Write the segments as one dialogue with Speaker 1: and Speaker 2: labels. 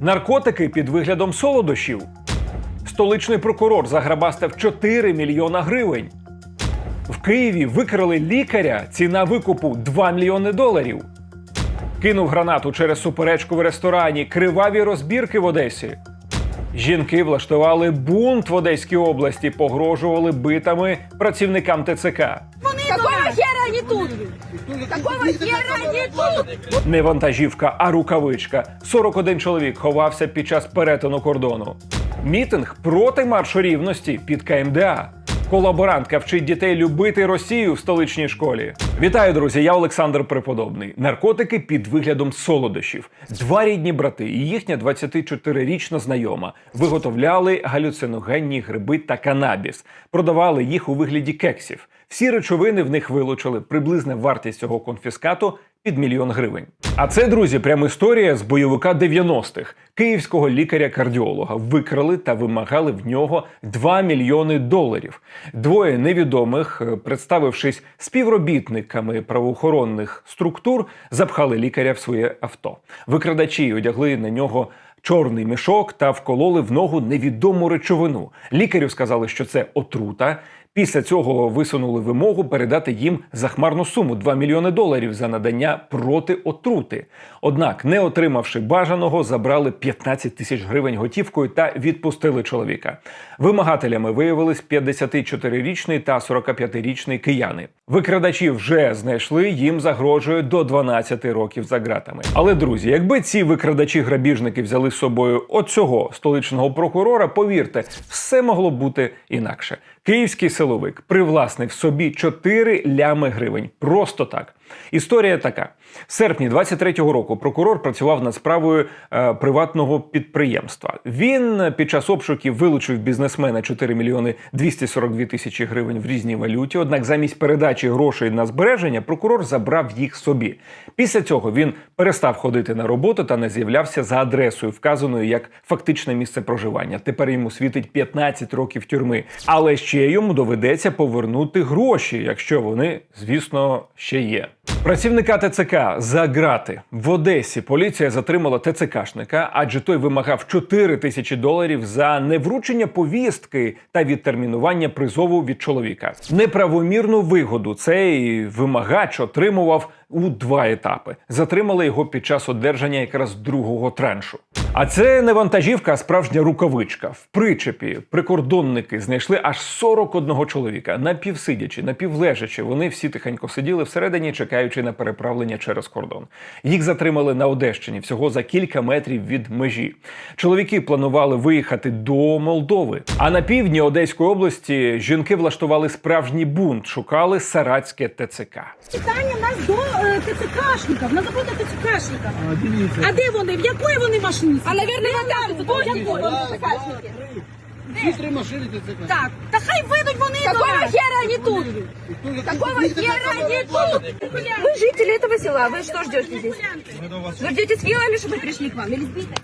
Speaker 1: Наркотики під виглядом солодощів. Столичний прокурор заграбастав 4 мільйона гривень. В Києві викрали лікаря. Ціна викупу 2 мільйони доларів. Кинув гранату через суперечку в ресторані. Криваві розбірки в Одесі. Жінки влаштували бунт в Одеській області, погрожували битами працівникам ТЦК.
Speaker 2: Какого хера они тут? Какого хера они тут?
Speaker 1: Не вантажівка, а рукавичка. 41 чоловік ховався під час перетину кордону. Мітинг проти маршу рівності під КМДА. Колаборантка вчить дітей любити Росію в столичній школі. Вітаю, друзі! Я Олександр Преподобний. Наркотики під виглядом солодощів. Два рідні брати і їхня 24-річна знайома виготовляли галюциногенні гриби та канабіс, продавали їх у вигляді кексів. Всі речовини в них вилучили. Приблизна вартість цього конфіскату під мільйон гривень. А це, друзі, прямо історія з бойовика 90-х. Київського лікаря-кардіолога викрали та вимагали в нього 2 мільйони доларів. Двоє невідомих, е, представившись співробітниками правоохоронних структур, запхали лікаря в своє авто. Викрадачі одягли на нього чорний мішок та вкололи в ногу невідому речовину. Лікарю сказали, що це отрута. Після цього висунули вимогу передати їм захмарну суму 2 мільйони доларів за надання проти отрути. Однак, не отримавши бажаного, забрали 15 тисяч гривень готівкою та відпустили чоловіка. Вимагателями виявились 54-річний та 45-річний кияни. Викрадачі вже знайшли, їм загрожує до 12 років за ґратами. Але друзі, якби ці викрадачі-грабіжники взяли з собою оцього столичного прокурора, повірте, все могло бути інакше. Київський силовик привласнив собі 4 лями гривень. Просто так. Історія така: в серпні 23-го року прокурор працював над справою е, приватного підприємства. Він під час обшуків вилучив бізнесмена 4 мільйони 242 тисячі гривень в різній валюті. Однак, замість передачі грошей на збереження, прокурор забрав їх собі. Після цього він перестав ходити на роботу та не з'являвся за адресою, вказаною як фактичне місце проживання. Тепер йому світить 15 років тюрми. Але ще йому доведеться повернути гроші, якщо вони, звісно, ще є. Працівника ТЦК за грати в Одесі поліція затримала ТЦКшника, адже той вимагав 4 тисячі доларів за невручення повістки та відтермінування призову від чоловіка. Неправомірну вигоду цей вимагач отримував у два етапи. Затримали його під час одержання якраз другого траншу. А це не вантажівка, а справжня рукавичка. В причепі прикордонники знайшли аж 41 чоловіка, напівсидячи, напівлежачи. Вони всі тихенько сиділи всередині, чекаючи на переправлення через кордон. Їх затримали на Одещині всього за кілька метрів від межі. Чоловіки планували виїхати до Молдови. А на півдні Одеської області жінки влаштували справжній бунт, шукали сарацьке ТЦК.
Speaker 2: Питання нас до ТЦКшників, на заходи ТЦКшників. А де вони? В якої вони машині? А, навірно, там, в якої вони ТЦКшники?
Speaker 3: Всі три машини ТЦК.
Speaker 2: Так, та хай вийдуть вони Какого хера они тут? Какого хера они тут? Вы жители этого села, вы что ждете здесь? Вы ждете с вилами, чтобы пришли к вам? Или с битой?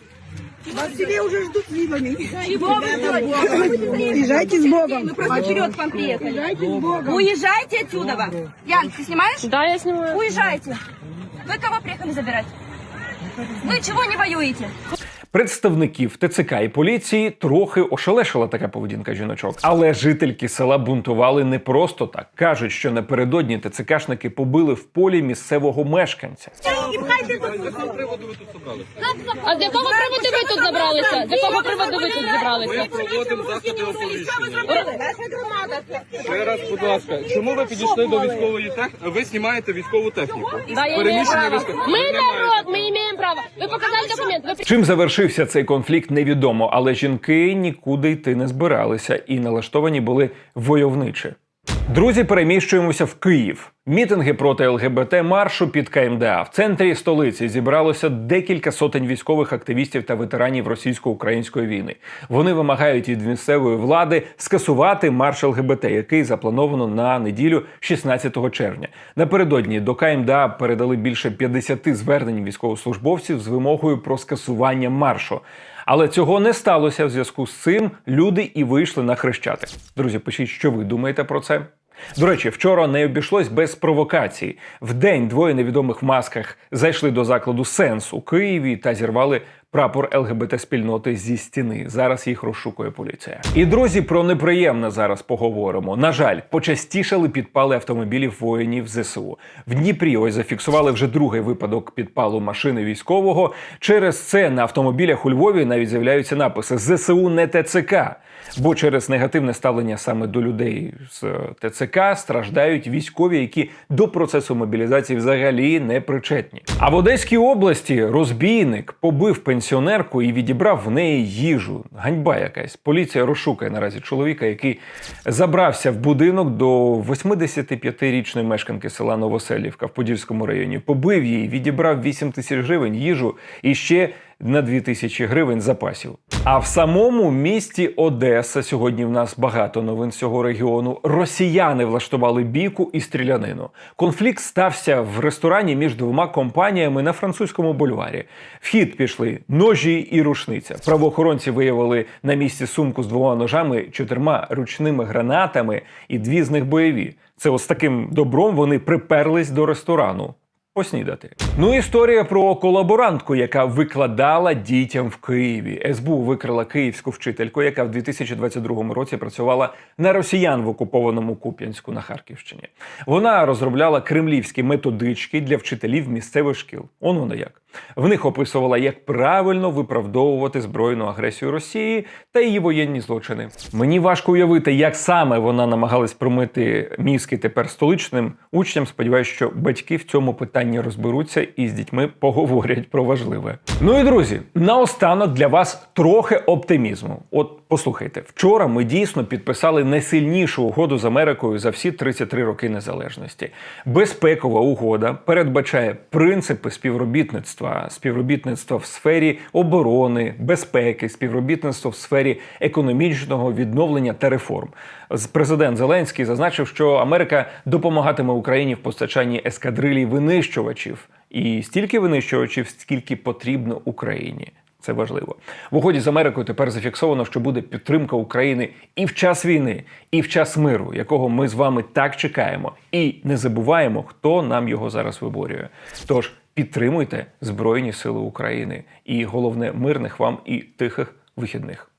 Speaker 4: Вас тебе уже ждут вилами.
Speaker 2: Чего вы ждете?
Speaker 4: Езжайте с Богом.
Speaker 2: Мы просто вперед к вам приехали.
Speaker 4: Езжайте с Богом.
Speaker 2: Уезжайте отсюда. во. Ян, ты снимаешь?
Speaker 5: Да, я снимаю.
Speaker 2: Уезжайте. Вы кого приехали забирать? Вы чего не воюете?
Speaker 1: Представників ТЦК і поліції трохи ошелешила така поведінка жіночок. Але жительки села бунтували не просто так. кажуть, що напередодні ТЦКшники побили в полі місцевого мешканця.
Speaker 5: А з якого приводу ви тут забралися? З якого приводу ви тут зібралися?
Speaker 3: Проводимо заходи оповіщення. Ще раз, будь ласка, чому ви підійшли до військової техніки? Ви знімаєте військову техніку.
Speaker 5: Да, я имею
Speaker 3: Переміщення
Speaker 5: право.
Speaker 3: військових.
Speaker 5: Мы народ, мы имеем право. Вы показали документ. Вы
Speaker 1: Чим Завершився цей конфлікт, невідомо, але жінки нікуди йти не збиралися і налаштовані були войовниче. Друзі, переміщуємося в Київ. Мітинги проти ЛГБТ маршу під КМДА. В центрі столиці зібралося декілька сотень військових активістів та ветеранів російсько-української війни. Вони вимагають від місцевої влади скасувати марш ЛГБТ, який заплановано на неділю 16 червня. Напередодні до КМДА передали більше 50 звернень військовослужбовців з вимогою про скасування маршу. Але цього не сталося. В зв'язку з цим люди і вийшли на хрещатик. Друзі, пишіть, що ви думаєте про це. До речі, вчора не обійшлось без провокації. день двоє невідомих в масках зайшли до закладу Сенс у Києві та зірвали прапор ЛГБТ спільноти зі стіни. Зараз їх розшукує поліція. І друзі, про неприємне зараз поговоримо. На жаль, почастішали підпали автомобілів воїнів ЗСУ. В Дніпрі ось зафіксували вже другий випадок підпалу машини військового. Через це на автомобілях у Львові навіть з'являються написи ЗСУ не ТЦК. Бо через негативне ставлення саме до людей з ТЦК страждають військові, які до процесу мобілізації взагалі не причетні. А в Одеській області розбійник побив пенсіонерку і відібрав в неї їжу. Ганьба якась. Поліція розшукає наразі чоловіка, який забрався в будинок до 85-річної мешканки села Новоселівка в Подільському районі. Побив її, відібрав 8 тисяч гривень їжу і ще на 2 тисячі гривень запасів. А в самому місті Одеса сьогодні в нас багато новин цього регіону. Росіяни влаштували бійку і стрілянину. Конфлікт стався в ресторані між двома компаніями на французькому бульварі. В хід пішли ножі і рушниця. Правоохоронці виявили на місці сумку з двома ножами, чотирма ручними гранатами, і дві з них бойові. Це ось таким добром вони приперлись до ресторану поснідати. Ну, історія про колаборантку, яка викладала дітям в Києві. СБУ викрила київську вчительку, яка в 2022 році працювала на росіян в окупованому Куп'янську на Харківщині. Вона розробляла кремлівські методички для вчителів місцевих шкіл. Он воно як. В них описувала, як правильно виправдовувати збройну агресію Росії та її воєнні злочини. Мені важко уявити, як саме вона намагалась промити мізки тепер столичним учням. Сподіваюся, що батьки в цьому питанні розберуться і з дітьми поговорять про важливе. Ну і друзі, наостанок для вас трохи оптимізму. От послухайте, вчора ми дійсно підписали найсильнішу угоду з Америкою за всі 33 роки незалежності. Безпекова угода передбачає принципи співробітництва, співробітництва в сфері оборони, безпеки, співробітництва в сфері економічного відновлення та реформ. Президент Зеленський зазначив, що Америка допомагатиме Україні в постачанні ескадрилій винищувачів і стільки винищувачів, скільки потрібно Україні. Це важливо. В угоді з Америкою тепер зафіксовано, що буде підтримка України і в час війни, і в час миру, якого ми з вами так чекаємо, і не забуваємо, хто нам його зараз виборює. Тож підтримуйте Збройні Сили України і головне мирних вам і тихих вихідних.